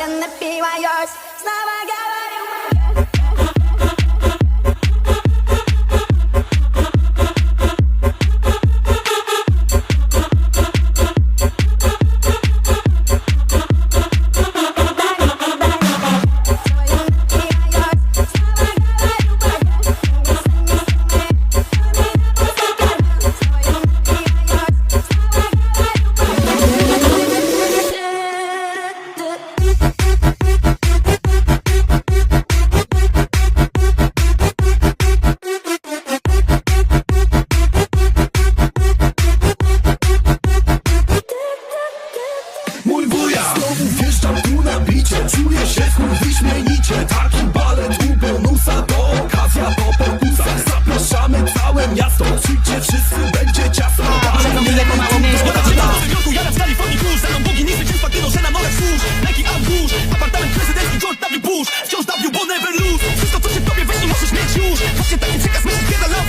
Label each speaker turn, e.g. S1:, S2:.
S1: and the BYRs.
S2: picie Czuję się znów wyśmienicie Taki balet u bonusa To okazja po pokusach Zapraszamy całe miasto Przyjdźcie wszyscy, będzie ciasno Przed mnie jako
S3: mało mięsko
S4: Jadę w Kalifornii Cruz na Nike Wciąż W, bo never lose. Wszystko co się w tobie weźmie, możesz mieć już. Właśnie taki przekaz kiedy love